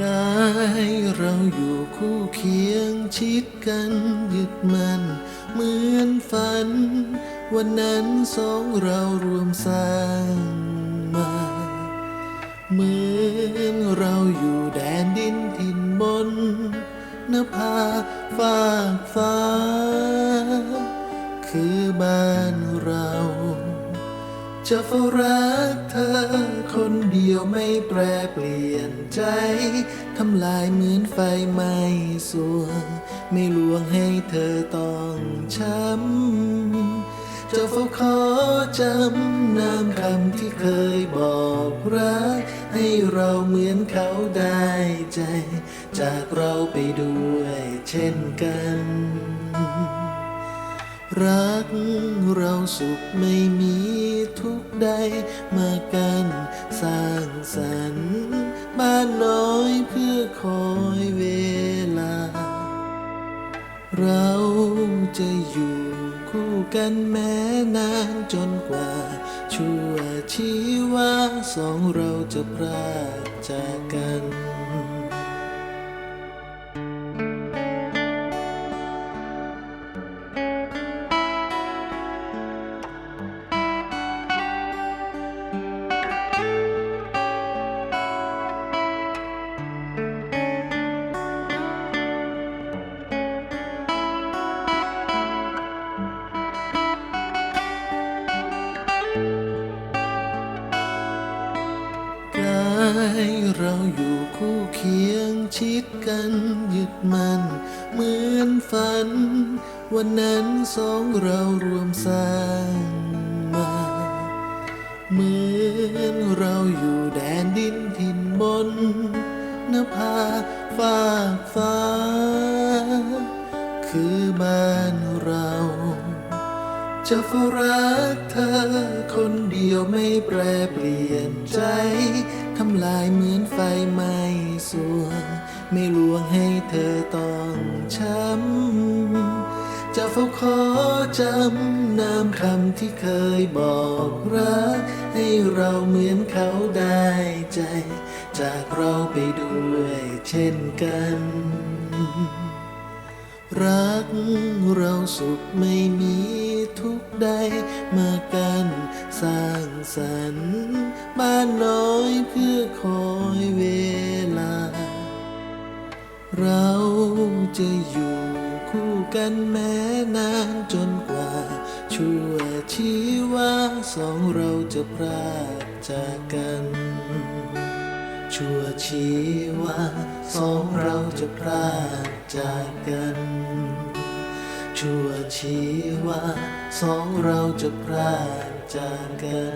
กายเราอยู่คู่เคียงชิดกันยึดมันเหมือนฝัน วันนั้นสองเรารวมสร้างมาเหมือนเราอยู่แดนดินถิ่นบนนภาฟากฟ้า คือบ้านเรา จะเฝ้ารักเธอ คนเดียวไม่แปรเปลี่ยนใจ ทำลายเหมือนไฟไหม้สวง ไม่ลวงให้เธอต้องช้ำ จะเฝ้าขอจำนามคำที่เคยบอกรัก ให้เราเหมือนเขาได้ใจ จากเราไปด้วยเช่นกัน รักเราสุขไม่มีทุกใดมากันสร้างสรรค์บ้านน้อยเพื่อคอยเวลา เราจะอยู่คู่กันแม้นานจนกว่า ชั่วชีวาสองเราจะพรากจากกัน เราอยู่คู่เคียงชิดกันยึดมันเหมือนฝัน วันนั้นสองเรารวมสร้างมาเหมือนเราอยู่แดนดินถิ่นบนนภาฟากฟ้า คือบ้านเราจะเฝ้ารักเธอคนเดียวไม่แปรเปลี่ยนใจ ลายเหมือนไฟไหม้สวง ไม่ลวงให้เธอต้องช้ำ จะเฝ้าขอจำนามคำที่เคยบอกรัก ให้เราเหมือนเขาได้ใจ จากเราไปด้วยเช่นกัน รักเราสุขไม่มีทุกใดมากันสร้างสรรค์บ้านนอย เราจะอยู่คู่กันแม้นานจนกว่า ชั่วชีวาสองเราจะพรากจากกัน ชั่วชีวาสองเราจะพรากจากกัน ชั่วชีวาสองเราจะพรากจากกัน